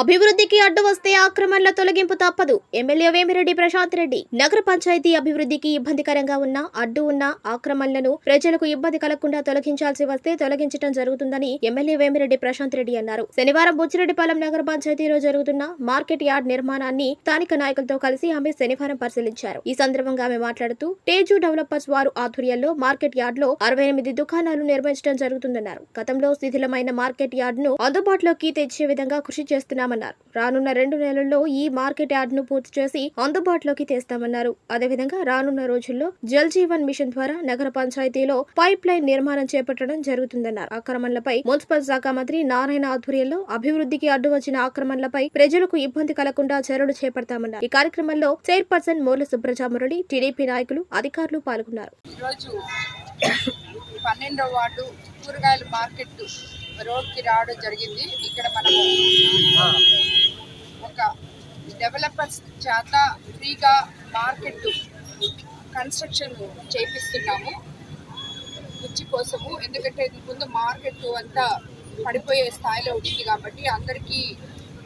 అభివృద్ధికి అడ్డు వస్తే ఆక్రమణల తొలగింపు తప్పదు. ఎమ్మెల్యే వేమిరెడ్డి ప్రశాంత్ రెడ్డి. నగర పంచాయతీ అభివృద్ధికి ఇబ్బందికరంగా ఉన్న అడ్డు ఉన్న ఆక్రమణలను ప్రజలకు ఇబ్బంది కలగకుండా తొలగించాల్సి వస్తే తొలగించడం జరుగుతుందని ఎమ్మెల్యే వేమిరెడ్డి ప్రశాంత్ రెడ్డి అన్నారు. శనివారం బుచ్చిరెడ్డిపాలెం నగర పంచాయతీలో జరుగుతున్న మార్కెట్ యార్డ్ నిర్మాణాన్ని స్థానిక నాయకులతో కలిసి ఆమె శనివారం పరిశీలించారు. ఈ సందర్భంగా ఆమె మాట్లాడుతూ తేజు డెవలపర్స్ వారు ఆధ్వర్యంలో మార్కెట్ యార్డ్లో అరవై ఎనిమిది దుకాణాలు నిర్మించడం జరుగుతుందన్నారు. గతంలో శిథిలమైన మార్కెట్ యార్డ్ను అందుబాటులోకి తెచ్చే విధంగా కృషి చేస్తున్నారు చేస్తున్నామన్నారు రానున్న రెండు నెలల్లో ఈ మార్కెట్ యార్డ్ను పూర్తి చేసి అందుబాటులోకి తెస్తామన్నారు. అదేవిధంగా రానున్న రోజుల్లో జల్ జీవన్ మిషన్ ద్వారా నగర పంచాయతీలో పైప్ లైన్ నిర్మాణం చేపట్టడం జరుగుతుందన్నారు. ఆక్రమణలపై మున్సిపల్ శాఖ మంత్రి నారాయణ ఆధ్వర్యంలో అభివృద్ధికి అడ్డు వచ్చిన ఆక్రమణలపై ప్రజలకు ఇబ్బంది కలగకుండా చర్యలు చేపడతామన్నారు. ఈ కార్యక్రమంలో చైర్పర్సన్ మూల సుబ్రజామురళి టీడీపీ నాయకులు అధికారులు పాల్గొన్నారు. పన్నెండవ వార్డు కూరగాయల మార్కెట్ రోడ్కి రావడం జరిగింది. ఇక్కడ మనము ఒక డెవలపర్స్ చేత ఫ్రీగా మార్కెట్ కన్స్ట్రక్షన్ చేపిస్తున్నాము. కుర్చీ కోసము. ఎందుకంటే ముందు మార్కెట్ అంతా పడిపోయే స్థాయిలో ఉంటుంది కాబట్టి అందరికీ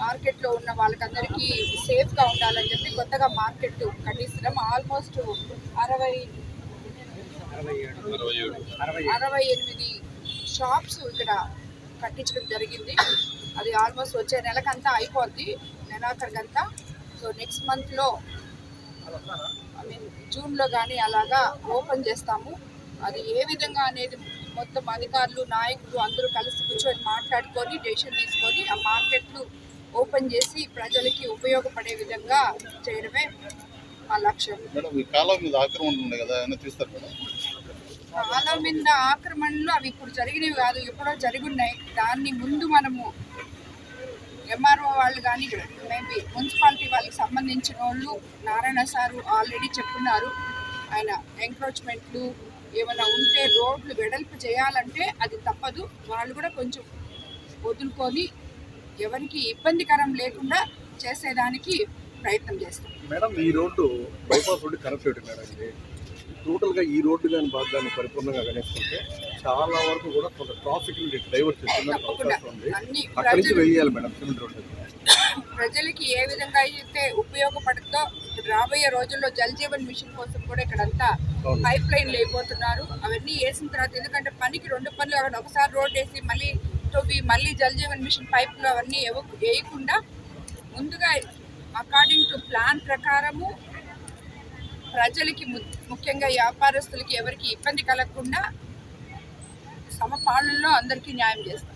మార్కెట్లో ఉన్న వాళ్ళకందరికీ సేఫ్గా ఉండాలని చెప్పి కొత్తగా మార్కెట్ కట్టిస్తున్నాం. ఆల్మోస్ట్ అరవై అరవై ఎనిమిది షాప్స్ ఇక్కడ కట్టించడం జరిగింది. అది ఆల్మోస్ట్ వచ్చే నెలకంతా అయిపోద్ది. నెలాఖరికంతా సో నెక్స్ట్ మంత్లో ఐ మీన్ జూన్లో కానీ అలాగా ఓపెన్ చేస్తాము. అది ఏ విధంగా అనేది మొత్తం అధికారులు నాయకులు అందరూ కలిసి కూర్చొని మాట్లాడుకొని డెసిషన్ తీసుకొని ఆ మార్కెట్లు ఓపెన్ చేసి ప్రజలకి ఉపయోగపడే విధంగా చేయడమే మా లక్ష్యం. మేడం ఈ కాలం మీద ఆక్రమణ ఉంది కదా ఏమైనా తీస్తారు మేడం? చాలా మీద ఆక్రమణలు అవి ఇప్పుడు జరిగినవి కాదు ఎప్పుడో జరిగి ఉన్నాయి దాన్ని ముందు మనము ఎంఆర్ఓ వాళ్ళు కానీ మేబీ మున్సిపాలిటీ వాళ్ళకి సంబంధించిన వాళ్ళు నారాయణ సారు ఆల్రెడీ చెప్పున్నారు. ఆయన ఎంక్రోచ్మెంట్లు ఏమైనా ఉంటే రోడ్లు వెడల్పు చేయాలంటే అది తప్పదు. వాళ్ళు కూడా కొంచెం వదులుకొని ఎవరికి ఇబ్బందికరం లేకుండా చేసేదానికి ప్రయత్నం చేస్తాం. మేడం ఈ road bypass road connectivity madam టోటల్గా ఈ రోడ్డు కానీ భాగాన్ని పరిపూర్ణంగా గణిస్తుంటే చాలా వరకు కూడా కొంత ట్రాఫిక్ డైవర్ట్ చేస్తుందని అవకాశం ఉంది. అక్కడి నుంచి వెయ్యాలి మేడం సిమెంట్ రోడ్డు ప్రజలకి ఏ విధంగా అయితే ఉపయోగపడుతుందో ఇప్పుడు రాబోయే రోజుల్లో జల్ జీవన్ మిషన్ కోసం కూడా ఇక్కడంతా. పైప్ లైన్ లేకపోతున్నారు అవన్నీ వేసిన తర్వాత ఎందుకంటే పనికి రెండు పనులు అక్కడ ఒకసారి రోడ్ వేసి మళ్ళీ తవ్వి మళ్ళీ జల్ జీవన్ మిషన్ పైపులు అవన్నీ వేయకుండా ముందుగా అకార్డింగ్ టు ప్లాన్ ప్రకారము ప్రజలకి ము- ముఖ్యంగా వ్యాపారస్తులకి ఎవరికి ఇబ్బంది కలగకుండా సమపాలనలో అందరికీ న్యాయం చేస్తాం